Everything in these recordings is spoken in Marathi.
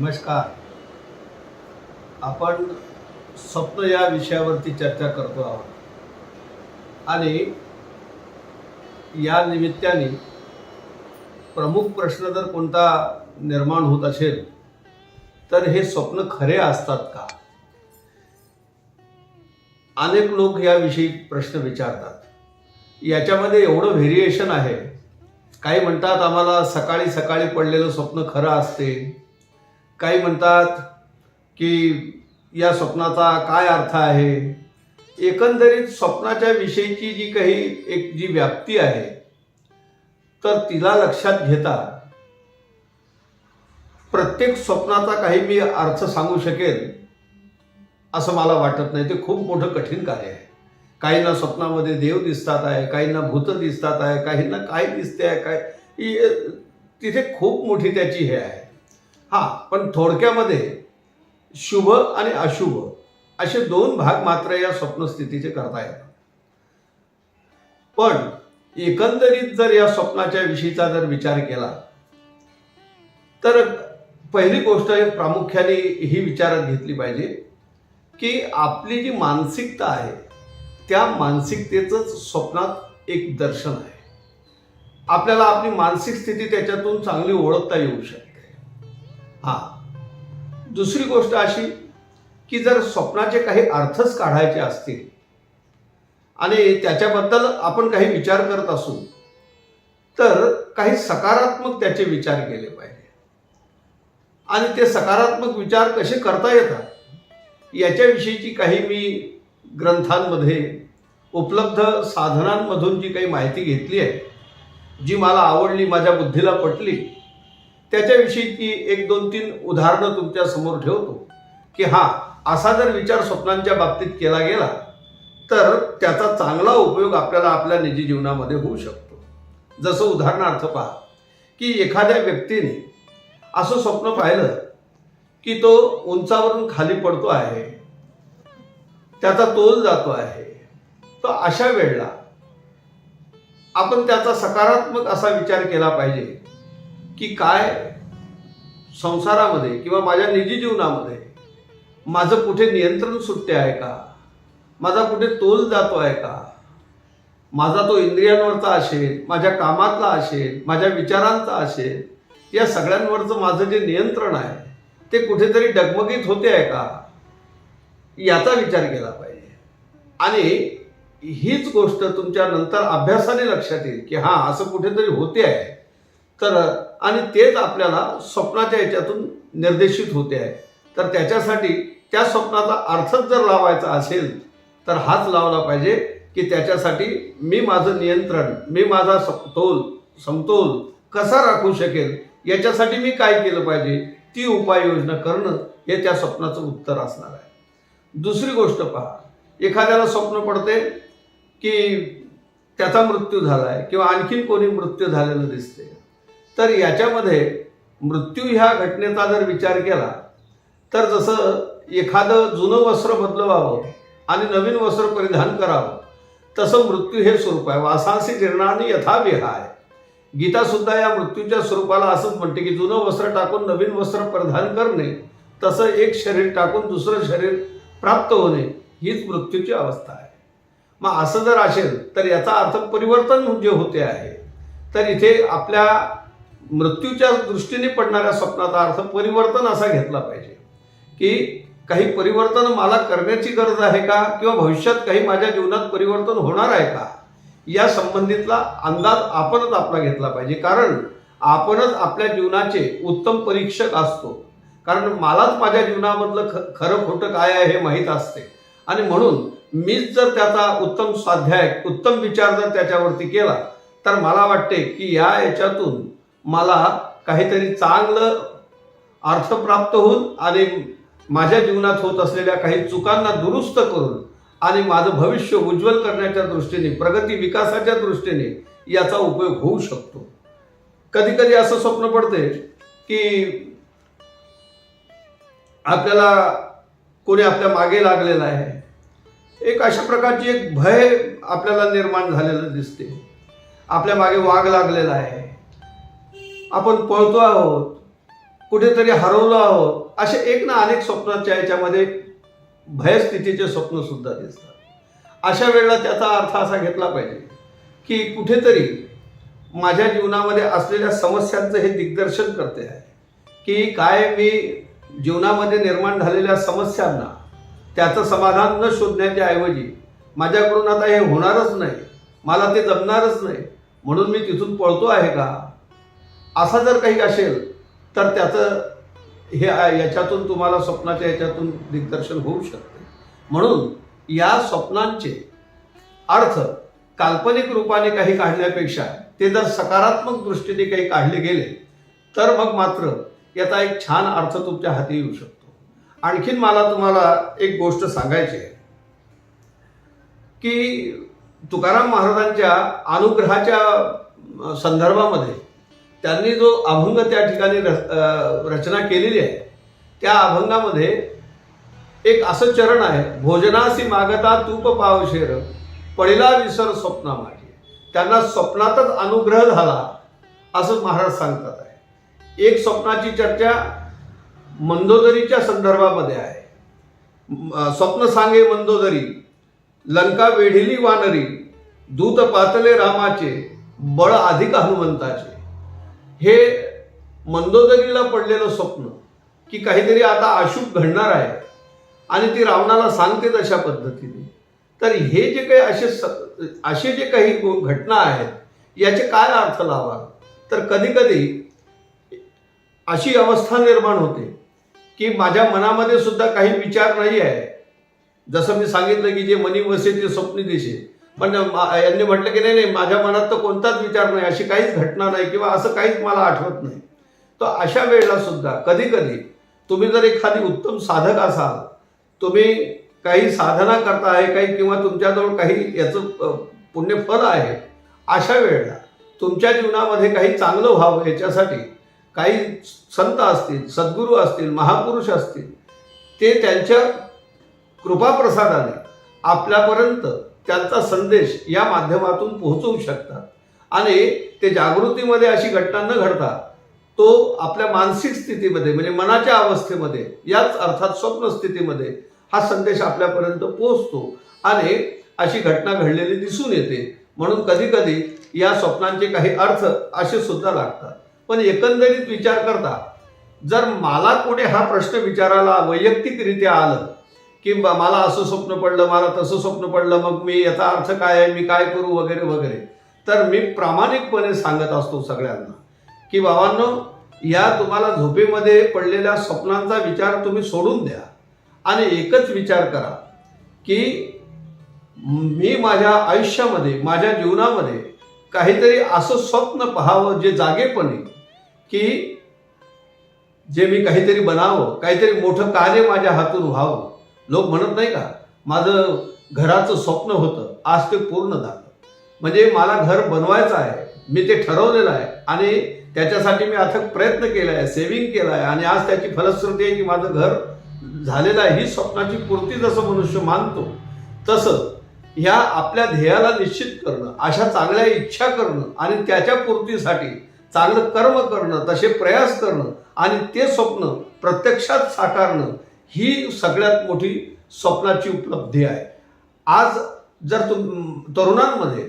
नमस्कार. आपण स्वप्न या विषयावरती चर्चा करतो आहोत. आणि या निमित्ताने प्रमुख प्रश्न जर कोणता निर्माण होत असेल तर हे स्वप्न खरे असतात का? अनेक लोक याविषयी प्रश्न विचारतात. याच्यामध्ये एवढं व्हेरिएशन आहे. काही म्हणतात आम्हाला सकाळी सकाळी पडलेलं स्वप्न खरं असते. काही म्हणतात की या स्वप्नाचा काय अर्थ आहे? एकंदरीत स्वप्नाच्या विषयीची जी काही एक जी व्याप्ती आहे तर तिला लक्षात घेता प्रत्येक स्वप्नाचा काही मी अर्थ सांगू शकेल असं मला वाटत नाही. ते खूप मोठं कठीण कार्य आहे. काहींना स्वप्नामध्ये देव दिसतात आहे काहींना भूत दिसतात आहे काहींना काय दिसते आहे काय तिथे खूप मोठी त्याची हे आहे. हा पण थोडक्यामध्ये शुभ आणि अशुभ असे दोन भाग मात्र या स्वप्नस्थितीचे करता येतात. पण एकंदरीत जर या स्वप्नाच्या विषयीचा जर विचार केला तर पहिली गोष्ट प्रामुख्याने ही विचारात घेतली पाहिजे की आपली जी मानसिकता आहे त्या मानसिकतेचंच स्वप्नात एक दर्शन आहे. आपल्याला आपली मानसिक स्थिती त्याच्यातून चांगली ओळखता येऊ शकते. हा. दुसरी गोष्ट अशी की जर स्वप्नाचे काही अर्थच काढायचे असतील आणि त्याच्याबद्दल आपण काही विचार करत असू तर काही सकारात्मक त्याचे विचार केले पाहिजे. आणि ते सकारात्मक विचार कसे करता येतात याच्याविषयीची काही मी ग्रंथांमध्ये उपलब्ध साधनांमधून जी काही माहिती घेतली आहे जी मला आवडली माझ्या बुद्धीला पटली त्याच्याविषयीची एक दोन तीन उदाहरणं तुमच्यासमोर ठेवतो. की हा असा जर विचार स्वप्नांच्या बाबतीत केला गेला तर त्याचा चांगला उपयोग आपल्याला आपल्या निजी जीवनामध्ये होऊ शकतो. जसं उदाहरणार्थ पहा की एखाद्या व्यक्तीने असं स्वप्न पाहिलं की तो उंचावरून खाली पडतो आहे त्याचा तोल जातो आहे तर अशा वेळेला आपण त्याचा सकारात्मक असा विचार केला पाहिजे की काय संसारामध्ये किंवा माझ्या निजी जीवनामध्ये माझं कुठे नियंत्रण सुटते आहे का? माझा कुठे तोल जातो आहे का? माझा तो इंद्रियांवरचा असेल माझ्या कामातला असेल माझ्या विचारांचा असेल या सगळ्यांवरचं माझं जे नियंत्रण आहे ते कुठेतरी डगमगीत होते आहे का? याचा विचार केला पाहिजे. आणि हीच गोष्ट तुमच्या नंतर अभ्यासाने लक्षात येईल की हां असं कुठेतरी होते आहे. तर आणि तेच आपल्याला स्वप्नाच्या याच्यातून निर्देशित होते आहे. तर त्याच्यासाठी त्या स्वप्नाचा अर्थच जर लावायचा असेल तर हाच लावला पाहिजे की त्याच्यासाठी मी माझं नियंत्रण मी माझा समतोल समतोल कसा राखू शकेल याच्यासाठी मी काय केलं पाहिजे ती उपाययोजना करणं हे त्या स्वप्नाचं उत्तर असणार आहे. दुसरी गोष्ट पहा एखाद्याला स्वप्न पडते की त्याचा मृत्यू झाला आहे किंवा आणखीन कोणी मृत्यू झालेलं दिसते तर याच्यामध्ये मृत्यू ह्या घटनेचा जर विचार केला तर जसं एखादं जुनं वस्त्र बदलवावं आणि नवीन वस्त्र परिधान करावं तसं मृत्यू हे स्वरूप आहे. वासांसी जीर्णाने यथा विहाय. गीता या मृत्यूच्या स्वरूपाला असंच म्हणते की जुनं वस्त्र टाकून नवीन वस्त्र परिधान करणे तसं एक शरीर टाकून दुसरं शरीर प्राप्त होणे हीच मृत्यूची अवस्था आहे. मग असं जर असेल तर याचा अर्थ परिवर्तन जे होते आहे. तर इथे आपल्या मृत्यूच्या दृष्टीने पडणाऱ्या स्वप्नाचा अर्थ परिवर्तन असा घेतला पाहिजे. की काही परिवर्तन मला करण्याची गरज आहे का? किंवा भविष्यात काही माझ्या जीवनात परिवर्तन होणार आहे का? या संबंधितला अंदाज आपणच आपला घेतला पाहिजे. कारण आपणच आपल्या जीवनाचे उत्तम परीक्षक असतो. कारण मलाच माझ्या जीवनामधलं ख खरं खोटं काय आहे हे माहीत असते. आणि म्हणून मीच जर त्याचा उत्तम स्वाध्याय उत्तम विचार जर त्याच्यावरती केला तर मला वाटते की या याच्यातून मला काहीतरी चांगलं अर्थ प्राप्त होऊन आणि माझ्या जीवनात होत असलेल्या काही चुकांना दुरुस्त करून आणि माझं भविष्य उज्ज्वल करण्याच्या दृष्टीने प्रगती विकासाच्या दृष्टीने याचा उपयोग होऊ शकतो. कधी कधी असं स्वप्न पडते की आपल्याला कोणी आपल्या मागे लागलेलं आहे. एक अशा प्रकारची एक भय आपल्याला निर्माण झालेलं दिसते. आपल्या मागे वाघ लागलेला आहे. आपण पळतो आहोत. कुठेतरी हरवलो आहोत. असे एक ना अनेक स्वप्नाच्या याच्यामध्ये भयस्थितीचे स्वप्न सुद्धा दिसतात. अशा वेळेला त्याचा अर्थ असा घेतला पाहिजे की कुठेतरी माझ्या जीवनामध्ये असलेल्या समस्यांचं हे दिग्दर्शन करते आहे. की काय मी जीवनामध्ये निर्माण झालेल्या समस्यांना त्याचं समाधान न शोधण्याच्या ऐवजी माझ्याकडून आता हे होणारच नाही. मला ते जमणारच नाही. म्हणून मी तिथून पळतो आहे का? असा जर काही असेल तर त्याचं हे याच्यातून तुम्हाला स्वप्नाच्या याच्यातून दिग्दर्शन होऊ शकते. म्हणून या स्वप्नांचे अर्थ काल्पनिक रूपाने काही काढण्यापेक्षा ते जर सकारात्मक दृष्टीने काही काढले गेले तर मग मात्र याचा एक छान अर्थ तुमच्या हाती येऊ शकतो. आणखीन मला तुम्हाला एक गोष्ट सांगायची आहे की तुकाराम महाराजांच्या अनुग्रहाच्या संदर्भामध्ये त्यांनी जो अभंग त्या ठिकाणी रचना केलेली आहे त्या अभंगामध्ये एक असं चरण आहे भोजनासी मागता तूप पावशेर पडिला विसर स्वप्ना माझी त्यांना स्वप्नातच अनुग्रह झाला असं महाराज सांगतात आहे. एक स्वप्नाची चर्चा मंदोदरीच्या संदर्भामध्ये आहे. स्वप्न सांगे मंदोदरी लंका वेढिली वानरी दूत पातले रामाचे बळ अधिक हनुमंताचे. हे मंदोदरीला पडलेलं स्वप्न की काहीतरी आता अशुभ घडणार आहे आणि ती रावणाला सांगते तशा पद्धतीने. तर हे जे काही असे स- असे जे काही घटना आहेत याचे काय अर्थ लावा? तर कधी कधी अशी अवस्था निर्माण होते की माझ्या मनामध्ये सुद्धा काही विचार नाही आहे. जसं मी सांगितलं की जे मनी वसे ते स्वप्न दिसेल पण मा- यांनी म्हटलं की नाही नाही माझ्या मनात तर कोणताच विचार नाही अशी काहीच घटना नाही किंवा असं काहीच मला आठवत नाही. तर अशा वेळेला सुद्धा कधी कधी तुम्ही जर एखादी उत्तम साधक असाल तुम्ही काही साधना करता आहे काही किंवा तुमच्याजवळ काही याचं पुण्यफल आहे अशा वेळेला तुमच्या जीवनामध्ये काही चांगलं व्हावं याच्यासाठी काही संत असतील सद्गुरू असतील महापुरुष असतील ते त्यांच्या कृपाप्रसादाने आपल्यापर्यंत त्यांचा संदेश या माध्यमातून पोहोचवू शकतात. आणि ते जागृतीमध्ये अशी घटना न घडता तो आपल्या मानसिक स्थितीमध्ये म्हणजे मनाच्या अवस्थेमध्ये याच अर्थात स्वप्न स्थितीमध्ये हा संदेश आपल्यापर्यंत पोहोचतो. आणि अशी घटना घडलेली दिसून येते. म्हणून कधी कधी या स्वप्नांचे काही अर्थ असे सुद्धा लागतात. पण एकंदरीत विचार करता जर मला कोणी हा प्रश्न विचारायला वैयक्तिकरित्या आलं की बा- मला असं स्वप्न पडलं मला तसं स्वप्न पडलं मग मी याचा अर्थ काय आहे मी काय करू वगैरे वगैरे. तर मी प्रामाणिकपणे सांगत असतो सगळ्यांना की बाबांनो या तुम्हाला झोपेमध्ये पडलेल्या स्वप्नांचा विचार तुम्ही सोडून द्या आणि एकच विचार करा की मी माझ्या आयुष्यामध्ये माझ्या जीवनामध्ये काहीतरी असं स्वप्न पहावं जे जागेपणे की जे मी काहीतरी बनावं काहीतरी मोठं कार्य माझ्या हातून व्हावं. लोक म्हणत नाही का माझं घराचं स्वप्न होतं आज ते पूर्ण झालं. म्हणजे मला घर बनवायचं आहे मी ते ठरवलेलं आहे आणि त्याच्यासाठी मी अथक प्रयत्न केला आहे सेविंग केलं आहे आणि आज त्याची फलश्रुती आहे की माझं घर झालेलं आहे ही स्वप्नाची पूर्ती जसं मनुष्य मानतो तसं ह्या आपल्या ध्येयाला निश्चित करणं अशा चांगल्या इच्छा करणं आणि त्याच्या पूर्तीसाठी चांगलं कर्म करणं तसे प्रयास करणं आणि ते स्वप्न प्रत्यक्षात साकारणं ही सगळ्यात मोठी स्वप्नाची उपलब्धी आहे. आज जर तुम तरुणांमध्ये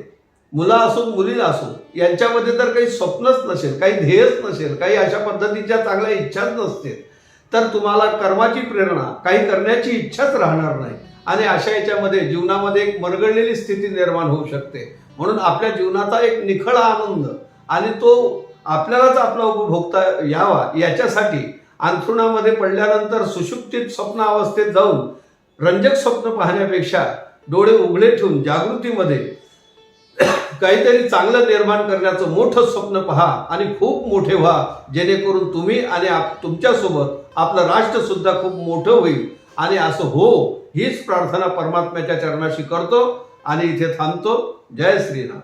मुलं असो मुली असो यांच्यामध्ये तर काही स्वप्नच नसेल काही ध्येयच नसेल काही अशा पद्धतीच्या चांगल्या इच्छाच नसतील तर तुम्हाला कर्माची प्रेरणा काही करण्याची इच्छाच राहणार नाही. आणि अशा याच्यामध्ये जीवनामध्ये एक मरगळलेली स्थिती निर्माण होऊ शकते. म्हणून आपल्या जीवनाचा एक निखळ आनंद आणि तो आपल्यालाच आपला उपभोगता यावा याच्यासाठी अंथरुणामध्ये पडल्यानंतर सुषुप्तीत स्वप्न अवस्थेत जाऊन रंजक स्वप्न पाहण्यापेक्षा डोळे उघडे ठेवून जागृतीमध्ये काहीतरी चांगलं निर्माण करण्याचं मोठं स्वप्न पहा आणि खूप मोठे व्हा जेणेकरून तुम्ही आणि आप तुमच्यासोबत आपलं राष्ट्रसुद्धा खूप मोठं होईल. आणि असं हो हीच प्रार्थना परमात्म्याच्या चरणाशी करतो आणि इथे थांबतो. जय श्रीराम